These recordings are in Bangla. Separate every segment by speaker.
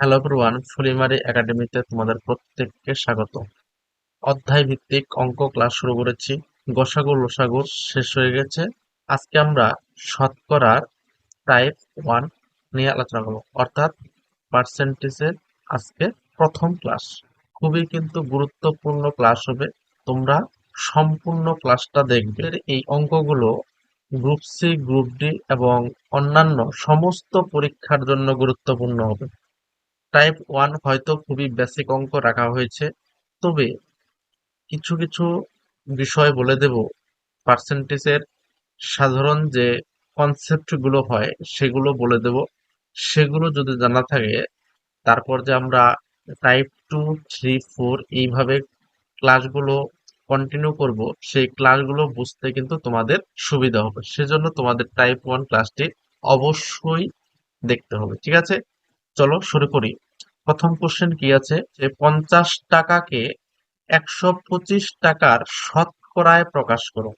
Speaker 1: হ্যালো এভরিওয়ান ফুলিমারি একাডেমিতে তোমাদের প্রত্যেককে স্বাগত। অধ্যায় ভিত্তিক অঙ্ক ক্লাস শুরু করেছি। গসাগু লসাগু শেষ হয়ে গেছে। আজকে আমরা শতকরার টাইপ ওয়ান নিয়ে আলোচনা করব, অর্থাৎ পার্সেন্টেজের আজকে প্রথম ক্লাস খুবই কিন্তু গুরুত্বপূর্ণ ক্লাস হবে। তোমরা সম্পূর্ণ ক্লাসটা দেখবে। এই অঙ্কগুলো গ্রুপ সি গ্রুপ ডি এবং অন্যান্য সমস্ত পরীক্ষার জন্য গুরুত্বপূর্ণ হবে। টাইপ ওয়ান হয়তো খুবই বেসিক অঙ্ক রাখা হয়েছে। তবে কিছু কিছু বিষয় বলে দেব। পার্সেন্টেজের সাধারণ যে কনসেপ্টগুলো হয়, সেগুলো বলে দেব। সেগুলো যদি জানা থাকে, তারপর যে আমরা টাইপ টু থ্রি ফোর এইভাবে ক্লাসগুলো কন্টিনিউ করব, সেই ক্লাসগুলো বুঝতে কিন্তু তোমাদের সুবিধা হবে। সেজন্য তোমাদের টাইপ ওয়ান ক্লাসটি অবশ্যই দেখতে হবে, ঠিক আছে? চলো শুরু করি। প্রথম কোশ্চেন কি আছে? যে পঞ্চাশ টাকাকে একশো পঁচিশ টাকার শতকরায় প্রকাশ করো।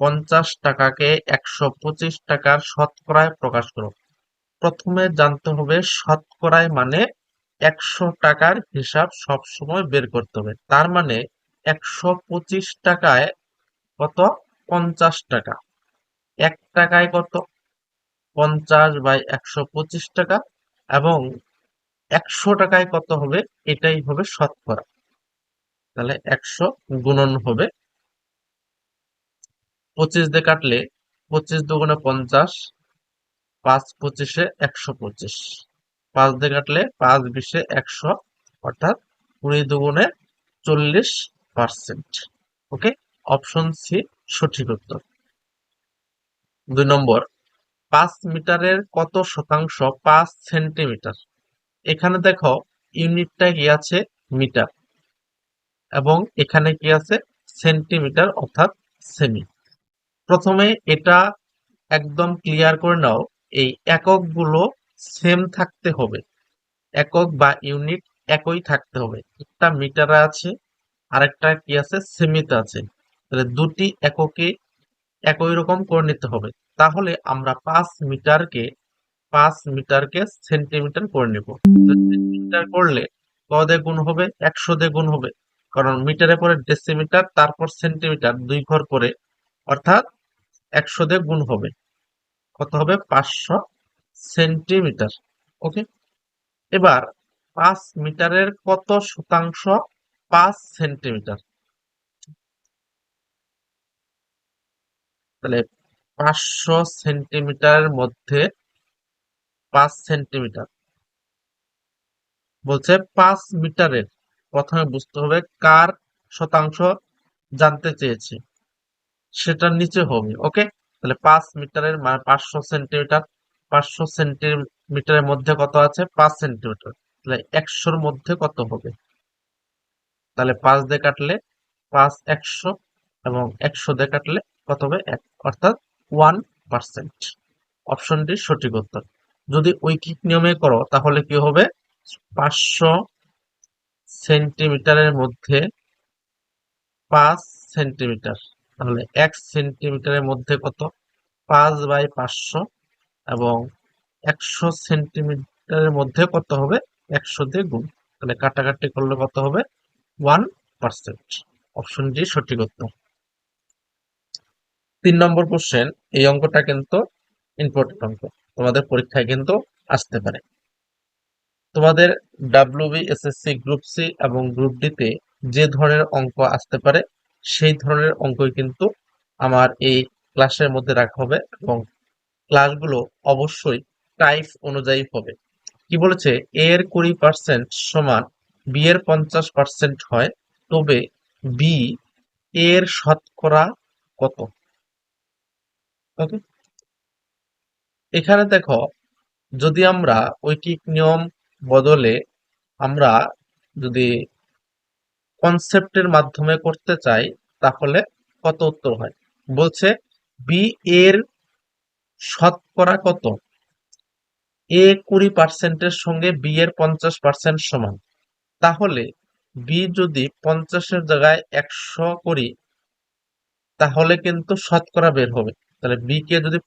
Speaker 1: পঞ্চাশ টাকাকে একশো পঁচিশ টাকার শতকরায় প্রকাশ করো। প্রথমে জানতে হবে শতকরায় মানে একশো টাকার হিসাব সব সময় বের করতে হবে। তার মানে একশো পঁচিশ টাকায় কত? পঞ্চাশ টাকা। এক টাকায় কত? পঞ্চাশ বাই একশো পঁচিশ টাকা। এবং একশো টাকায় কত হবে? এটাই হবে শতকরা। তাহলে একশো গুণন হবে পঁচিশ দিয়ে কাটলে পঁচিশ দুগুণে পঞ্চাশ, পাঁচ পঁচিশে একশো পঁচিশ। পাঁচ দিয়ে কাটলে পাঁচ বিশে একশো, অর্থাৎ কুড়ি দুগুণে চল্লিশ পার্সেন্ট। ওকে? অপশন সি, সঠিক উত্তর। দুই নম্বর। পাঁচ মিটারের কত শতাংশ? পাঁচ সেন্টিমিটার। এখানে দেখো, ইউনিটটা কি আছে? মিটার। এবং এখানে কি আছে? সেন্টিমিটার, অর্থাৎ সেমি। প্রথমে এটা একদম ক্লিয়ার করে নাও, এই এককগুলো সেম থাকতে হবে। একক বা ইউনিট একই থাকতে হবে। একটা মিটারে আছে, আরেকটা কি আছে? সেমিতে আছে। তাহলে দুটি এককে একই রকম করে নিতে হবে। তাহলে আমরা পাঁচ মিটারকে পাঁচ মিটারকে সেন্টিমিটার করে নিব। সেন্টিমিটার করলে ক দিয়ে গুণ হবে? একশো দিয়ে গুণ হবে। কারণ মিটারে পরে ডেসিমিটার, তারপর সেন্টিমিটার দুই ঘর করে, অর্থাৎ একশো দে গুণ হবে। কত হবে? পাঁচশো সেন্টিমিটার। ওকে? এবার পাঁচ মিটারের কত শতাংশ? পাঁচ সেন্টিমিটার। তাহলে পাঁচশো সেন্টিমিটারের মধ্যে পাঁচ সেন্টিমিটার। বলছে পাঁচ মিটারের। প্রথমে বুঝতে হবে কার শতাংশ জানতে চেয়েছি। সেটার নিচে হবে, ওকে? তাহলে পাঁচ মিটারের মানে পাঁচশো সেন্টিমিটার। পাঁচশো সেন্টিমিটারের মধ্যে কত আছে? পাঁচ সেন্টিমিটার। তাহলে একশোর মধ্যে কত হবে? তাহলে পাঁচ দিয়ে কাটলে পাঁচ একশো এবং একশো দিয়ে কাটলে কত হবে এক, অর্থাৎ ওয়ান পার্সেন্ট অপশনটি সঠিক উত্তর। যদি ঐকিক নিয়মে করো, তাহলে কি হবে? পাঁচশো সেন্টিমিটারের মধ্যে পাঁচ সেন্টিমিটার। তাহলে এক সেন্টিমিটারের মধ্যে কত? পাঁচ বাই পাঁচশো এবং একশো সেন্টিমিটারের মধ্যে কত হবে? একশো দিয়ে গুণ। তাহলে কাটাকাটি করলে কত হবে? ওয়ান পার্সেন্ট অপশন ডি সঠিক উত্তর। তিন নম্বর কোশ্চেন এই অঙ্কটা কিন্তু ইম্পর্টেন্ট অঙ্ক। তোমাদের পরীক্ষায় কিন্তু আসতে পারে। তোমাদের ডাব্লিউবি এসএসসি গ্রুপ সি এবং গ্রুপ ডিতে যে ধরনের অঙ্ক আসতে পারে, সেই ধরনের অঙ্কই কিন্তু আমার এই ক্লাসের মধ্যে রাখা হবে এবং ক্লাসগুলো অবশ্যই টাইপ অনুযায়ী হবে। কি বলেছে? এ এর কুড়ি পার্সেন্ট সমান বি এর পঞ্চাশ পার্সেন্ট হয়, তবে বি এর শতকরা কত? ওকে? এখানে দেখো, যদি আমরা ঐকিক নিয়ম বদলে আমরা যদি কনসেপ্টের মাধ্যমে করতে চাই, তাহলে কত উত্তর হয়? বলছে বি এর শতকরা কত? এ কুড়ি পার্সেন্টের সঙ্গে বি এর পঞ্চাশ পার্সেন্ট সমান। তাহলে বি যদি পঞ্চাশের জায়গায় একশো করি, তাহলে কিন্তু শতকরা বের হবে। তাহলে বি কে যদি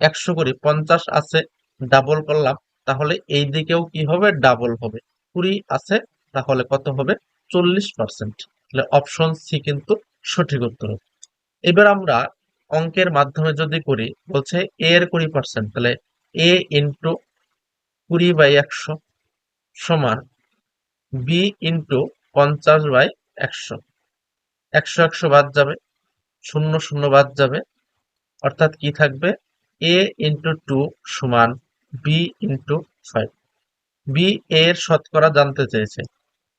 Speaker 1: একশো করি, পঞ্চাশ আছে ডাবল করলাম, তাহলে এই দিকেও কি হবে? ডাবল হবে। কুড়ি আছে, তাহলে কত হবে? চল্লিশ পার্সেন্ট তাহলে অপশন সি কিন্তু সঠিক উত্তর। এবার আমরা অঙ্কের মাধ্যমে যদি করি, বলছে এ এর কুড়ি পার্সেন্ট তাহলে এ ইন্টু কুড়ি বাই একশো সমান বি ইন্টু পঞ্চাশ বাই একশো। একশো একশো বাদ যাবে, শূন্য শূন্য বাদ যাবে অর্থাৎ কি থাকবে? এ ইন্টু টু সমান বি ইন্টু ফাইভ বি এর শতকরা জানতে চেয়েছে।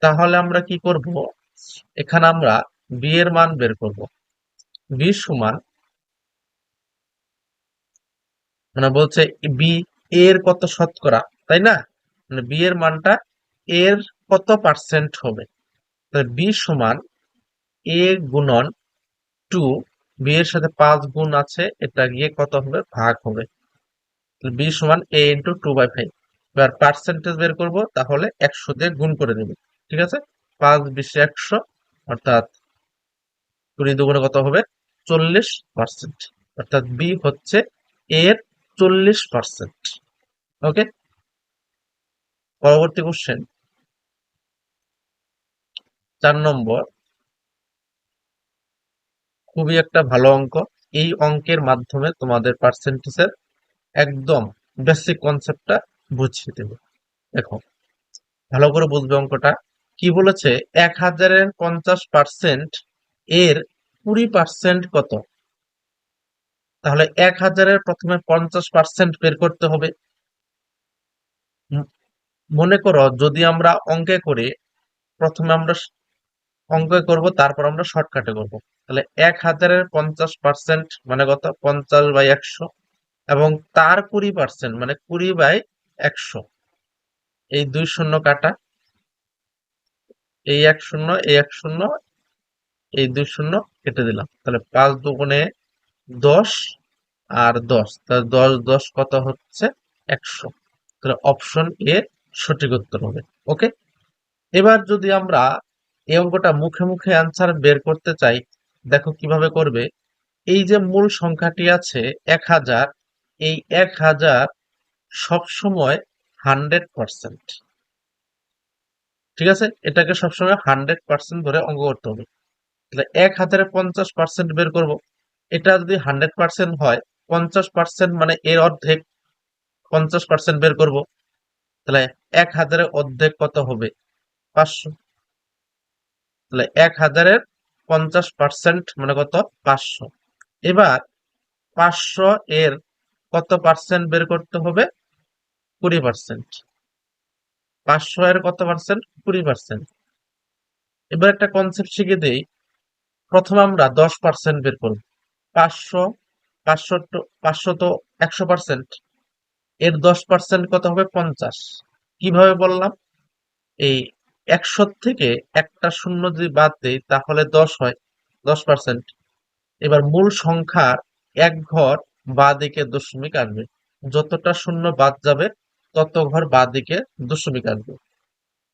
Speaker 1: তাহলে আমরা কি করব? এখানে আমরা বি এর মান বের করব। বি সমান মানে বলছে বি এর কত শতকরা, তাই না? মানে বি এর মানটা এর কত পার্সেন্ট হবে? বি সমান এ গুণন টু বি এর সাথে পাঁচ গুণ আছে, এটা গিয়ে কত হবে? ভাগ হবে। বি সমান A into two by five এবার পার্সেন্টেজ বের করব, তাহলে একশো দিয়ে গুণ করে দেবে ঠিক আছে? পাঁচ বিশে একশো, অর্থাৎ কুড়ি দুগুণে কত হবে? চল্লিশ পার্সেন্ট অর্থাৎ বি হচ্ছে এর চল্লিশ পার্সেন্ট ওকে? পরবর্তী কোশ্চেন চার নম্বর। খুবই একটা ভালো অঙ্ক। এই অঙ্কের মাধ্যমে তোমাদের পার্সেন্টেজের একদম বেসিক কনসেপ্টটা বুঝিয়ে দেবে। দেখো, ভালো করে বুঝবে অঙ্কটা। কি বলেছে? এক হাজারের পঞ্চাশ পার্সেন্ট এর কুড়ি পার্সেন্ট কত? তাহলে এক হাজারের প্রথমে পঞ্চাশ পার্সেন্ট বের করতে হবে। মনে করো যদি আমরা অঙ্কে করে, প্রথমে আমরা অঙ্কে করব, তারপর আমরা শর্টকাটে করব। তাহলে এক হাজারের পঞ্চাশ পার্সেন্ট মানে কত? পঞ্চাশ বাই একশো। এবং তার কুড়ি পার্সেন্ট মানে কুড়ি বাই একশো। এই দুই শূন্য কাটা। এই এক শূন্য, এই এক শূন্য, এই দুই শূন্য কেটে দিলাম। তাহলে পাঁচ দুগুণে দশ আর দশ। তাহলে দশ দশ কত হচ্ছে? একশো। তাহলে অপশন এ সঠিক উত্তর হবে। ওকে এবার যদি আমরা এই অঙ্কটা মুখে মুখে অ্যান্সার বের করতে চাই দেখো কীভাবে করবে। এই যে মূল সংখ্যাটি আছে এক হাজার, এই এক হাজার সবসময় হান্ড্রেড পার্সেন্ট। ঠিক আছে? এটাকে সবসময় হান্ড্রেড পার্সেন্ট ধরে অঙ্ক করতে হবে। তাহলে এক হাজারে পঞ্চাশ পার্সেন্ট বের করব। এটা যদি হান্ড্রেড পার্সেন্ট হয়, পঞ্চাশ পার্সেন্ট মানে এর অর্ধেক পঞ্চাশ পার্সেন্ট বের করব। তাহলে এক হাজারের অর্ধেক কত হবে? পাঁচশো। তাহলে এক হাজারের পঞ্চাশ পার্সেন্ট মানে কত? পাঁচশো। এবার পাঁচশো এর কত পার্সেন্ট বের করতে হবে? কুড়ি পার্সেন্ট পাঁচশো এর কত পার্সেন্ট কুড়ি পার্সেন্ট এবার একটা কনসেপ্ট শিখে দেই। প্রথমে আমরা দশ পার্সেন্ট বের করব। পাঁচশো পাঁচশো পাঁচশো তো একশো পার্সেন্ট এর দশ পার্সেন্ট কত হবে? পঞ্চাশ। কীভাবে বললাম? এই একশো থেকে একটা শূন্য যদি বাদ দেই, তাহলে দশ হয়, দশ পার্সেন্ট এবার মূল সংখ্যার এক ঘর বা দিকে দশমিক আসবে যতটা শূন্য বাদ যাবে, তত ঘর বা দিকে দশমিক আসবে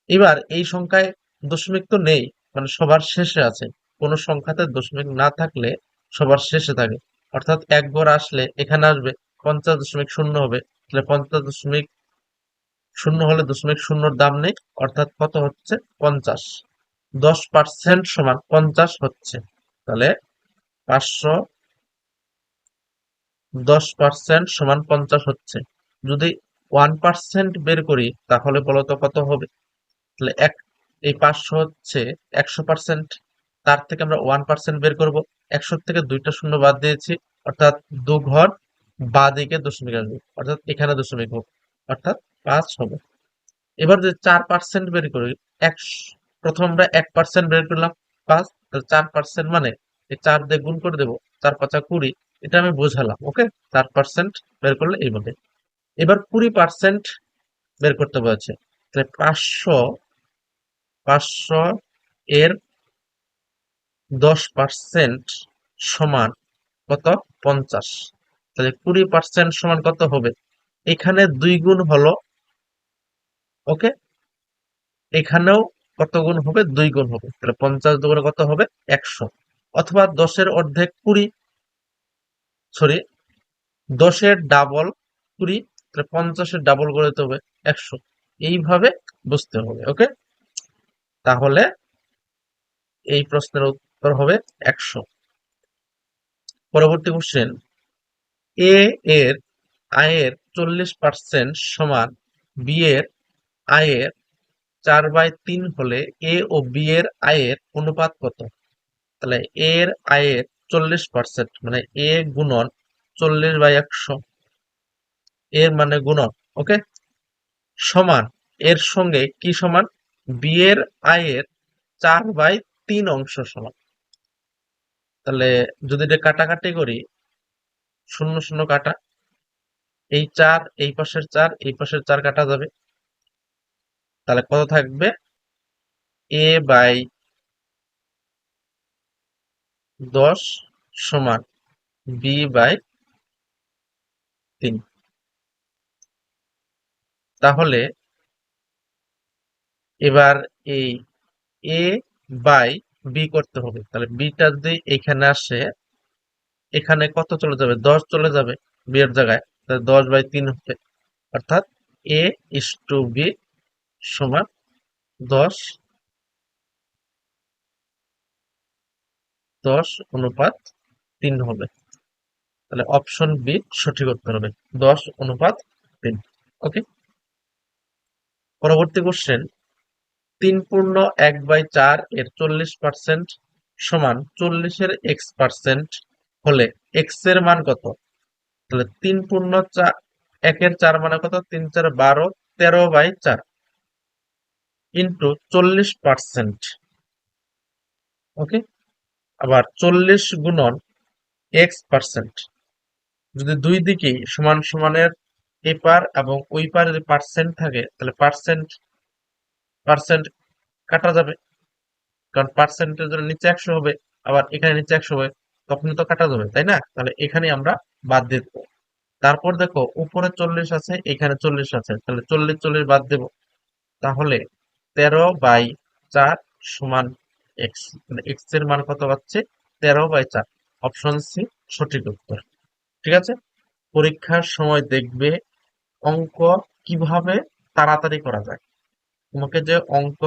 Speaker 1: এবার এই সংখ্যায় দশমিক তো নেই মানে সবার শেষে আছে। কোনো সংখ্যাতে দশমিক না থাকলে সবার শেষে থাকে। অর্থাৎ এক ঘর আসলে এখানে আসবে, পঞ্চাশ দশমিক শূন্য হবে, তাহলে পঞ্চাশ দশমিক শূন্য হলে দশমিক শূন্যর দাম নেই, অর্থাৎ কত হচ্ছে? পঞ্চাশ। দশ পার্সেন্ট সমান পঞ্চাশ হচ্ছে। তাহলে পাঁচশো দশ পার্সেন্ট সমান পঞ্চাশ হচ্ছে। যদি ওয়ান পার্সেন্ট বের করি, তাহলে বলতো কত হবে? তাহলে এক, এই পাঁচশো হচ্ছে একশো পার্সেন্ট। তার থেকে আমরা ওয়ান পার্সেন্ট বের করব। একশো থেকে দুইটা শূন্য বাদ দিয়েছি, অর্থাৎ দু ঘর বা দিকে দশমিক আসবে, অর্থাৎ এখানে দশমিক হোক অর্থাৎ পাঁচ হবে। এবার যদি চার পার্সেন্ট বের করি, এক, প্রথম আমরা এক পার্সেন্ট বের করলাম তাহলে চার পার্সেন্ট মানে এই চার দিয়ে গুণ করে দেবো, চার পাঁচা কুড়ি, এটা আমি বোঝালাম ওকে চার পার্সেন্ট বের করলে এইভাবে এবার কুড়ি পার্সেন্ট বের করতে বলেছে, তাহলে পাঁচশো পাঁচশো এর দশ পার্সেন্ট সমান কত? পঞ্চাশ। তাহলে কুড়ি পার্সেন্ট সমান কত হবে? এখানে দুই গুণ হলো ওকে? এখানেও কত গুণ হবে? দুই গুণ হবে। তাহলে পঞ্চাশ দুগুণে কত হবে? একশো। অথবা দশের অর্ধেক কুড়ি। সরি, দশের ডাবল কুড়ি, তাহলে পঞ্চাশের ডাবল করে দিতে হবে একশো। এইভাবে বুঝতে হবে, ওকে? তাহলে এই প্রশ্নের উত্তর হবে একশো। পরবর্তী কোশ্চেন এ এর আয়ের চল্লিশ পার্সেন্ট সমান বি এর আয়ের চার বাই তিন হলে এ ও বি এর আয়ের অনুপাত কত? তাহলে এর আয়ের চল্লিশ পার্সেন্ট মানে এ গুণন চল্লিশ বাই একশো। এর মানে গুণন, ওকে? সমান, এর সঙ্গে কি সমান? বি এর আয়ের চার বাই তিন অংশ সমান। তাহলে যদি এটা কাটাকাটি করি, শূন্য শূন্য কাটা, এই চার, এই পাশের চার, এই পাশের চার কাটা যাবে। তাহলে কত থাকবে? এ বাই দশ সমান বি বাই তিন। তাহলে এবার এই এ বাই বি করতে হবে। তাহলে বিটা যদি এখানে আসে, এখানে কত চলে যাবে? দশ চলে যাবে বি এর জায়গায়। তাহলে দশ বাই তিন হবে। অর্থাৎ এ ইস টু বি সমান দশ দশ অনুপাত তিন হবে। তাহলে অপশন বি সঠিক উত্তর হবে। দশ অনুপাত তিন। ওকে পরবর্তী কোশ্চেন তিন পূর্ণ এক বাই চার এর চল্লিশ পার্সেন্ট সমান চল্লিশের এক্স পার্সেন্ট হলে এক্সের মান কত? তাহলে তিন পূর্ণ চার একের চার মানে কত? তিন চার বারো, তেরো বাই চার। ইন্টু চল্লিশ পার্সেন্ট ওকে আবার চল্লিশ গুণন এক্স পার্সেন্ট যদি দুই দিকেই সমান সমানের এই পার এবং ওই পার যদি পার্সেন্ট থাকে, তাহলে পার্সেন্ট পার্সেন্ট কাটা যাবে। কারণ পার্সেন্টের জন্য নিচে একশো হবে, আবার এখানে নিচে একশো হবে তখন তো কাটা যাবে, তাই না? তাহলে এখানে আমরা বাদ দিয়ে দেবো। তারপর দেখো, উপরে চল্লিশ আছে, এখানে চল্লিশ আছে, তাহলে চল্লিশ চল্লিশ বাদ দেব। তাহলে তেরো বাই চার সমান এক্স মানে এক্সের মান কত পাচ্ছে? তেরো বাই চার। অপশন সি সঠিক উত্তর। ঠিক আছে? পরীক্ষার সময় দেখবে অঙ্ক কীভাবে তাড়াতাড়ি করা যায়। তোমাকে যে অঙ্ক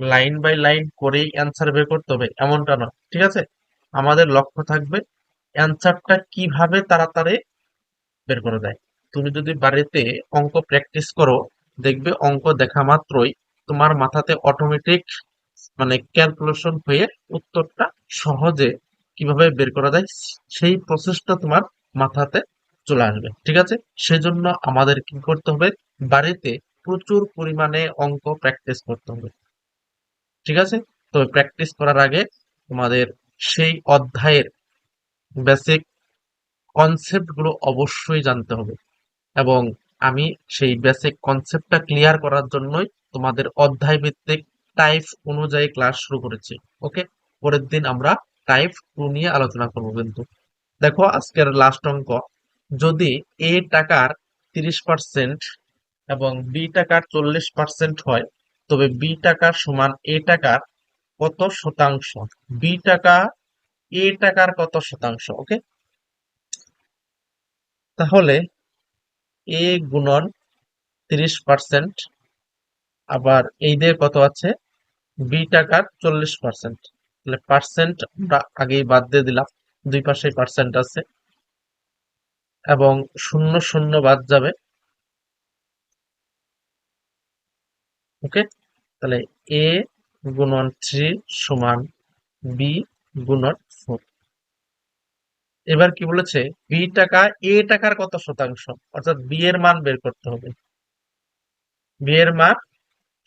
Speaker 1: লাইন বাই লাইন করেই অ্যান্সার বের করতে হবে, এমনটা নয়। ঠিক আছে? আমাদের লক্ষ্য থাকবে অ্যান্সারটা কীভাবে তাড়াতাড়ি বের করা যায়। তুমি যদি বাড়িতে অঙ্ক প্র্যাকটিস করো, দেখবে অঙ্ক দেখা মাত্রই তোমার মাথাতে অটোমেটিক মানে ক্যালকুলেশন হয়ে উত্তরটা সহজে কীভাবে বের করা যায়, সেই প্রসেসটা তোমার মাথাতে চলে আসবে, ঠিক আছে? সেজন্য আমাদের কি করতে হবে? বাড়িতে প্রচুর পরিমাণে অঙ্ক প্র্যাকটিস করতে হবে, ঠিক আছে? তবে প্র্যাকটিস করার আগে তোমাদের সেই অধ্যায়ের বেসিক কনসেপ্টগুলো অবশ্যই জানতে হবে এবং আমি সেই বেসিক কনসেপ্টটা ক্লিয়ার করার জন্যই তোমাদের অধ্যায় ভিত্তিক টাইপ অনুযায়ী ক্লাস শুরু করেছি ওকে পরের দিন আমরা টাইপ টু নিয়ে আলোচনা করব কিন্তু। দেখো, আজকের লাস্ট অঙ্ক, যদি এ টাকার তিরিশ পার্সেন্ট এবং বি টাকার চল্লিশ পার্সেন্ট হয়, তবে বি টাকার সমান এ টাকার কত শতাংশ? বি টাকা এ টাকার কত শতাংশ ওকে তাহলে এ গুণন তিরিশ পার্সেন্ট আবার এই দিয়ে কত আছে? বি টাকার চল্লিশ পার্সেন্ট তাহলে পার্সেন্ট আমরা আগেই বাদ দিয়ে দিলাম, দুই পাশে পার্সেন্ট আছে। এবং শূন্য শূন্য বাদ যাবে। ওকে? তাহলে এ গুণন থ্রি সমান বি গুণন এবার কি বলেছে? বি টাকা এ টাকার কত শতাংশ? অর্থাৎ বি এর মান বের করতে হবে। বি এর মান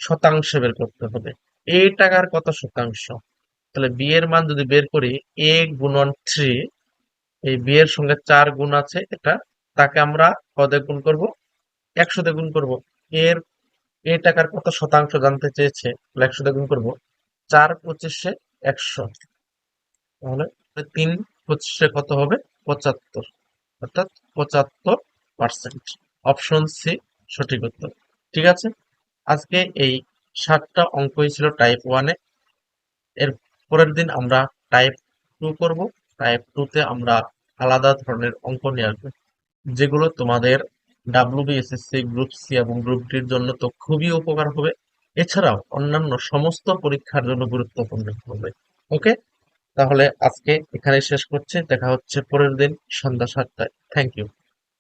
Speaker 1: শতাংশ বের করতে হবে। এ টাকার কত শতাংশ? তাহলে বি এর মান যদি বের করি এ গুণন থ্রি এই বি এর সঙ্গে চার গুণ আছে, এটা তাকে আমরা কদে গুণ করব? একশোতে গুণ করব। এর এ টাকার কত শতাংশ জানতে চেয়েছে, তাহলে একশোতে গুণ করব। চার পঁচিশে একশো। তাহলে তিন পঁচিশে কত হবে? পঁচাত্তর। অর্থাৎ পঁচাত্তর পার্সেন্ট অপশন সি সঠিক উত্তর। ঠিক আছে? আজকে এই সাতটা অঙ্কই ছিল টাইপ ওয়ানে এর পরের দিন আমরা টাইপ টু করব। টাইপ টুতে আমরা আলাদা ধরনের অঙ্ক নিয়ে আসব। যেগুলো তোমাদের ডাব্লিউবিএসএসসি গ্রুপ সি এবং গ্রুপ ডির জন্য তো খুবই উপকার হবে। এছাড়াও অন্যান্য সমস্ত পরীক্ষার জন্য গুরুত্বপূর্ণ হবে। ওকে তাহলে আজকে এখানে শেষ করছি। দেখা হচ্ছে পরের দিন সন্ধ্যা সাতটায়। Thank you